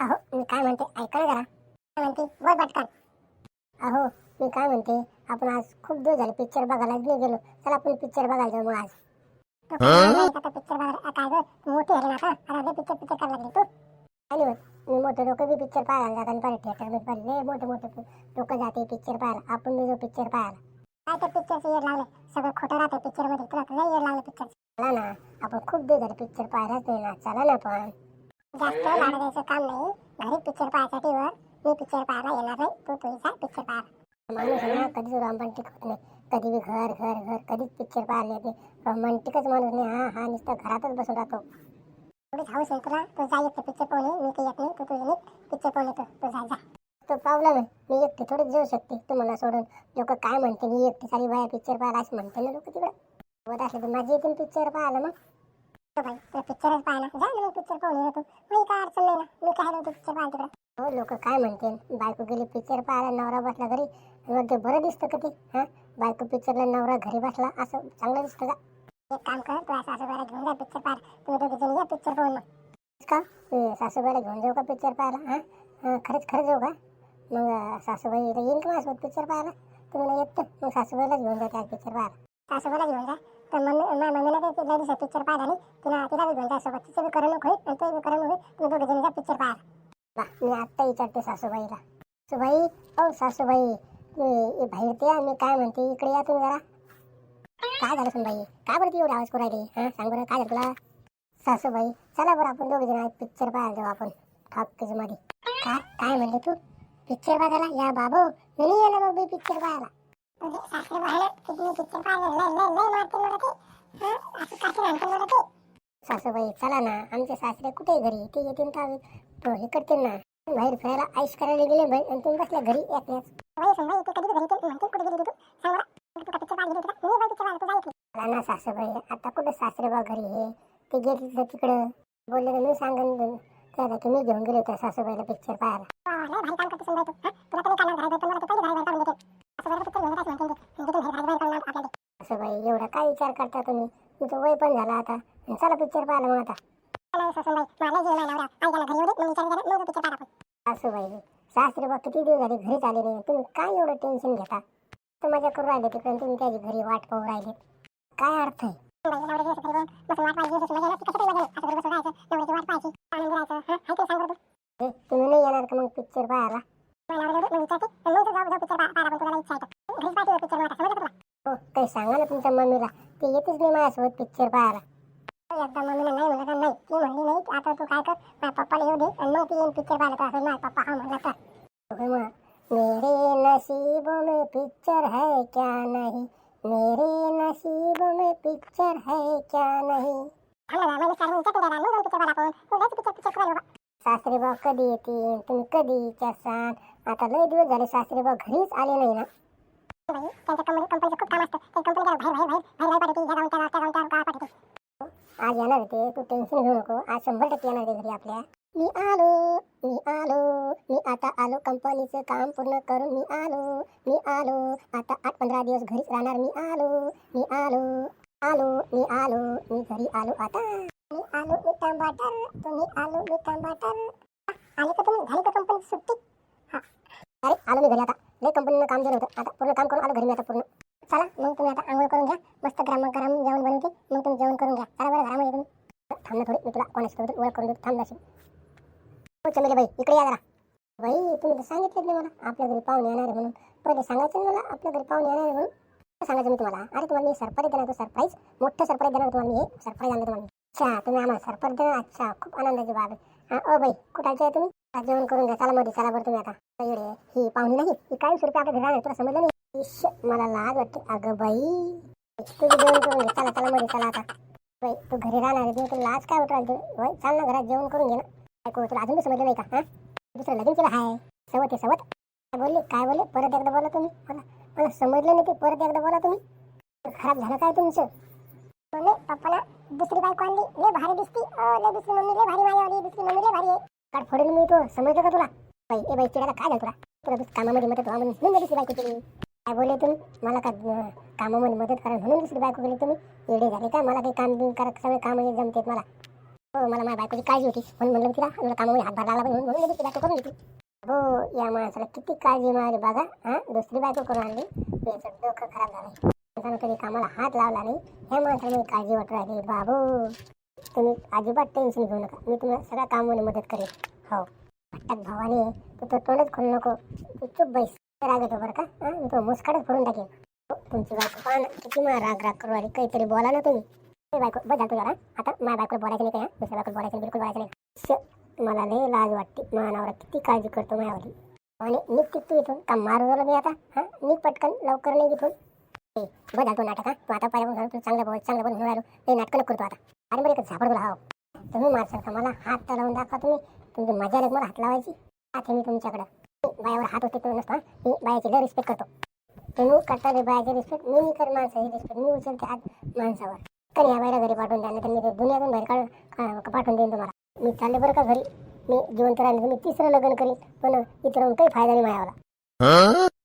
अहो मी काय म्हणते ऐका ना जरा. काय म्हणते? बोल पटकन. अहो मी काय म्हणते आपण आज खूप दिवस झाले पिक्चर बघायला नाही गेलो. चला आपण पिक्चर बघायला जाऊ मग आज. पिक्चर बघायला? काय गं? मोठी झाली ना आता? पिक्चर पिक्चर करायला लागली तू. आणि मी मोठे लोक बी पिक्चर पाहायला जातात आणि परत थिएटरमध्ये पडले मोठे मोठे लोक जाते पिक्चर पाहायला. आपण बी जाऊ पिक्चर पाहायला. काय तर पिक्चरचं येड लावलं सगळं खोटं राहतं पिक्चरमध्ये. तुला लय येड लावलं पिक्चर चला ना आपण खूप दिवस झाले पिक्चर पाहायलाच नाही ना. चला ना पण. जास्त लाड द्यायचं काम नाही. घरी पिक्चर पाहायच्या टीव्हीवर मी पिक्चर पाहायला येणार नाही. तू तुझा पिक्चर पाहा. माणूस आहे ना कधीच रोमांटिक होत नाही. कधी बी घर घर घर कधीच पिक्चर पाहायला येते रोमांटिकच माणूस नाही. हा हा नुसतं घरातच बसून राहतो. एवढीच हाऊस आहे तुला. तू जा एकटे पिक्चर पाहुणे मी काही येत नाही. तू तुझे पिक्चर पाहुणे येतो. तू जा जा. तो प्रॉब्लेम आहे. मी एकटी थोडीच जाऊ शकते. तू मला सोडून. लोक काय म्हणते? मी एकटी सारी बाया पिक्चर पाहायला असं म्हणते ना लोक तिकडे. होत असले तर माझी येतील पिक्चर पाहायला मग. तो भाई. तुला पिक्चरच पाहायला जा ना मग पिक्चर पाहून येतो मी काय अडचण नाही ना. मी काय होतो पिक्चर पाहते तिकडे हो लोक काय म्हणते बायको गेली पिक्चर पाहायला नवरा बसला घरी. मग ते बरं दिसतं का ते? हां? बायको पिक्चरला नवरा घरी बसला असं चांगलं दिसतं का? एक काम कर तू सासूबाईला घेऊन जा पिक्चर पाहा तुम्ही दोघे जण या पिक्चर पाहून मग. का? सासूबाईला घेऊन जाऊ का पिक्चर पाहायला? हां? खरंच खरंच जाऊ का? मग सासूबाई इथं येईन का माझ्यासोबत पिक्चर पाहायला? तुम्हाला येतं मग सासूबाईलाच घेऊन जा त्या पिक्चर पाहायला. सासूबाईला घेऊन जा. तर मम्मी माझ्या मम्मीला ते दिवसात पिक्चर पाहायला नाही तिला तिला बी घेऊन जा सोबत. तिचं बी करमणूक होईल आणि ते बी करमणूक होईल. तुम्ही दोघे जण जा पिक्चर पाहायला. मी आत्ता विचारते सासूबाईला. सुबाई ओ सासूबाई मी बाहेर ते मी काय म्हणते? इकडे या तुम्ही जरा. काय झालं सुनबाई? काय बरं ती एवढी आवाज करू राहिली? हां? सांग बरं काय झालं तुला? सासूबाई चला बरं आपण दोघे जण पिक्चर पाहायला जाऊ आपण. ठाककीजमध्ये. काय काय म्हणले तू? पिक्चर बघायला? या बाबू. मी नाही येणार मग पिक्चर पाहायला. सासरे पाहायला पिक्चर पाहायला लय लय लय मारतील मला ते हं? असं काठी मला ते सासूबाई चला ना. आमचे सासरे कुठे घरी? ते येतील तर तो हे करतील ना. बाहेर फिरायला आईस करायला गेले बाई आणि तुम्ही बसल्या घरी एकल्याच बाई संभाई तू कधी घरी येते म्हणते कुठे गेली तू सांग तू का पिक्चर गेली का मी बाई पिक्चर तू जायची ना सासूबाई आता कुठे सासरे बा घरी हे ते गेले तर तिकडं. बोलले तर मी सांगन त्या की मी घेऊन गेले होते सासूबाईला पिक्चर पाहायला. भारी काम करते तू हं? तुला तरी काढणार घरात मला तर पहिले घरात काढून देते सासूबाईला पिक्चर घेऊन जायचं म्हणते ते. म्हणजे तू घरात बाहेर काढणार आपल्याला सासूबाई एवढा काय विचार करता तुम्ही? तुमचं वय पण झाला आता. चला पिक्चर पाहायला मग आता. नाही सासूबाई मला सासरे बा किती दिवस झाले घरीच आले नाही. तुम्ही काय एवढं टेन्शन घेता? तू मजा करू राहिले तिकडे तुम्ही त्याची घरी वाट पाहू राहिले काय अर्थ आहे? तुम्ही नाही येणार का मग पिक्चर पाहायला? काही सांगा ना तुमच्या मम्मीला. ते येतच नाही माझ्यासोबत पिक्चर पाहायला. एकदा मम्मीला नाही म्हणलं का नाही ती म्हणली नाही. आता तू काय कर? माझ्या पप्पाला येऊ दे आणि मग ती येईन पिक्चर पाहायला. तर असं माझ्या पप्पा हा म्हणला तर मेरे नसीब में पिक्चर है क्या नहीं? मेरे नसीब में पिक्चर है क्या नहीं? सासरे भाऊ कधी येतील? तुम्ही कधी विचारसान आता लय दिवस झाले सासरे भाऊ घरीच आले नाही ना. त्यांच्या कंपनी कंपनीचं खूप काम असतं. ते कंपनी बाहेर बाहेर बाहेर बाहेर पाठवते गावून त्या त्या गावून त्या पाठवते आज येणार होते. तू टेन्शन घेऊ नको. आज शंभर टक्के येणार ते घरी आपल्या. मी आलो मी आलो. मी आता आलो. कंपनीचं काम पूर्ण करून मी आलो. मी आलो. आता आठ पंधरा दिवस घरीच राहणार. मी आलो. मी आलो. आलो. मी आलो. मी घरी आलो आता. मी आलो मी टमाटर. तुम्ही आलो मी टमाटर. आले का तुम्ही? झाली का कंपनी सुट्टी? हा. अरे आलो मी घरी आता. लय कंपनीनं काम दिलं होतं. आता पूर्ण काम करून आलो घरी मी आता पूर्ण. चला मग तुम्ही आता आंघोळ करून घ्या. मस्त गरम गरम जेवण बनवते. मग तुम्ही जेवण करून घ्या. चला बरं घरामध्ये तुम्ही. थांबलं थोडी मी तुला कोणाची ओळख करून देतो. थांब हो चमेली बाई इकडे या जरा. बाई तुम्ही तर सांगितलं नाही मला. आपल्या घरी पाहुणे येणार आहे म्हणून. पहिले सांगायचं मला आपल्या घरी पाहुणे येणार आहे म्हणून. सांगायचं मी तुम्हाला? अरे तुम्हाला मी सरप्राईज देणार होतो सरप्राईज मोठं सरप्राईज देणार तुम्हाला मी. हे सरप्राईज आणलं तुम्हाला अच्छा तुम्ही आम्हाला सरप्राईज देणार? अच्छा खूप आनंदाची बाब आहे. ओ बाई कुठाचे आहे तुम्ही? जेवण करून घ्या चला मध्ये चला बरं तुम्ही आता. येडे ही पाहुणी नाही ही काय रुपये आपल्या घरात तुला समजलं नाही? इश्श, मला लाज वाटते. अगं बाई तुझं जेवण करून घे चला चला मध्ये चला आता. बाई तू घरी राहणार आहे तुला लाज काय वाटत राहिली? चाल ना घरात जेवण करून घे ना. काय करू तुला अजून समजलं नाही का हा? दुसरं लगीन केलं हाय. सवत आहे सवत. काय बोलले काय बोलले? परत एकदा बोला तुम्ही. मला मला समजलं नाही ते परत एकदा बोला तुम्ही. खराब झालं काय तुमचं? म्हणजे पप्पाला दुसरी बायको आणली लय भारी दिसती. लय दुसरी मम्मी लय भारी माझी दुसरी मम्मी लय भारी आहे. काढ फोडेल मी तो समजलं का तुला? बाई ए बाई चिडायला काय झालं तुला? तुला दुसऱ्या कामामध्ये मदत व्हा म्हणून घेऊन दुसरी बायको केली काय बोलले तुम्ही? मला का कामामध्ये मदत करा म्हणून दुसरी बायको केली तुम्ही? एडे झाले का? मला काही काम बिम करा सगळे काम जमतेत मला. हो मला माझ्या बायकोची काळजी होती. म्हणून म्हणलं तिला मला कामामध्ये हातभार लागला म्हणून म्हणून दुसरी बायको करून घेतली. हो या माणसाला किती काळजी मारली बघा. हा दुसरी बायको करून आणली. याचं डोकं खराब झालं माणसानं कधी कामाला हात लावला नाही ह्या माणसाला मी काळजी वाटू राहिली बाबू तुम्ही अजिबात टेन्शन घेऊ नका. मी तुम्हाला सगळ्या कामाने मदत करेन. हो. भट्टात भावाने तू तो तोंडच खोलू नको. तू चुप बैस. राग येतो बरं का? हा? मी तो मुस्काडच फोडून टाकेन. हो, तुमची बायको पाहा ना किती मला राग राग करू आली काहीतरी बोला ना तुम्ही. बायको बघा तुझ्या आता माझ्या बायको बोलायचं नाही काय दुसऱ्या बायकोला बोलायचं नाही, बिलकुल बोलायचं नाही. मला लय लाज वाटते. मानावर किती काळजी करतो माझ्यावरती. आणि निघ तू इथून. का मारू झालं मी आता? हा? मी पटकन लवकर नाही इथून. बघ बस नाटक हा? तू आता पाहिजे तू चांगलं बोल चांगलं बोल राहिलो ते नाटकं नको करतो आता. अरे बरं झापड तुला हो तुम्ही मारसाल का मला? हात लावून दाखवा तुम्ही. तुमची मजा आली मला हात लावायची. हात मी तुमच्याकडं. बायावर हात होते तो नसता मी बायाची लय रिस्पेक्ट करतो. तुम्ही करता रे बायाची रिस्पेक्ट मी नाही कर माणसाची रिस्पेक्ट मी उचलते हात माणसावर. तर या बायला घरी पाठवून द्या नाही तर मी दुनियातून बाहेर काढून पाठवून देईन तुम्हाला. मी चालले बरं का घरी? मी जिवंत राहिले मी तिसरं लग्न करीन. पण इतर काही फायदा नाही माझ्यावाला